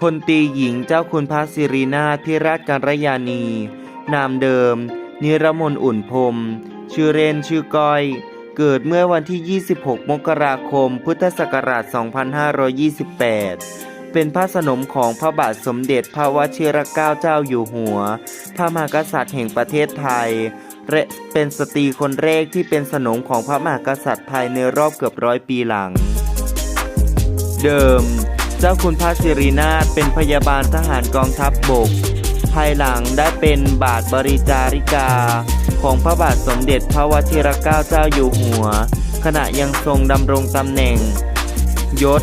พลตีหญิงเจ้าคุณพระสิรินาถพิราชกัลยาณีนามเดิม นิรมนอุ่นพรมชื่อเรนชื่อก้อย เกิดเมื่อวันที่ 26 มกราคม พุทธศักราช 2528 เป็นพระสนมของพระบาทสมเด็จพระวชิรเกล้าเจ้าอยู่หัว พระมหากษัตริย์แห่งประเทศไทยและเป็นสตรีคนแรกที่เป็นสนมของพระมหากษัตริย์ไทยในรอบเกือบร้อยปีหลัง เดิม เจ้าคุณพระสิรินาถเป็นพยาบาลทหารกองทัพบบก ภายหลังได้เป็นบาทบริจาริกา ของพระบาทสมเด็จพระวชิรเกล้าเจ้าอยู่หัว ขณะยังทรงดำรงตำแหน่ง ยศ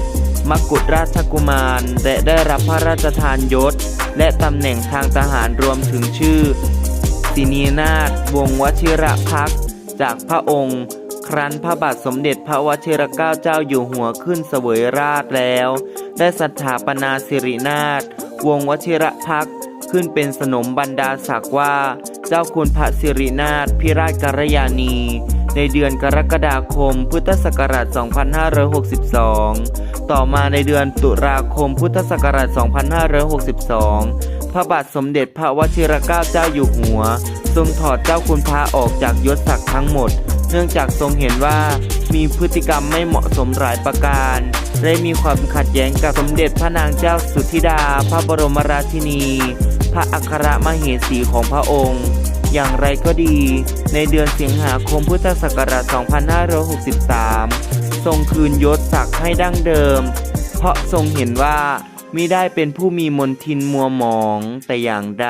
มกุฎราชกุมาร และได้รับพระราชทานยศ และตำแหน่งทางทหารรวมถึงชื่อสินีนาถวงศ์วชิระพักจากพระองค์ ครั้นพระบาทสมเด็จพระวชิรเกล้าเจ้าอยู่หัวขึ้นเสวยราชแล้ว ได้สถาปนาสิรินาถวงวชิระพักขึ้นเป็นสนมบรรดาศักดิ์ว่า เจ้าคุณพระสิรินาถพิราชกัลยาณีในเดือนกรกฎาคม พุทธศักราช 2562 ต่อมาในเดือนตุลาคม พุทธศักราช 2562 พระบาทสมเด็จพระวชิรเกล้าเจ้าอยู่หัว ทรงถอดเจ้าคุณพระออกจากยศศักดิ์ทั้งหมด เนื่องจากทรงเห็นว่า มีพฤติกรรมไม่เหมาะสมหลายประการและมีความขัดแย้งกับสมเด็จพระนางเจ้าสุธิดา พระบรมราชินี พระอัครมเหสีของพระองค์ อย่างไรก็ดี ในเดือนสิงหาคมพุทธศักราช 2563 ทรงคืนยศศักดิ์ให้ดั้งเดิม เพราะทรงเห็นว่ามิได้เป็นผู้มีมนทินมัวหมองแต่อย่างใด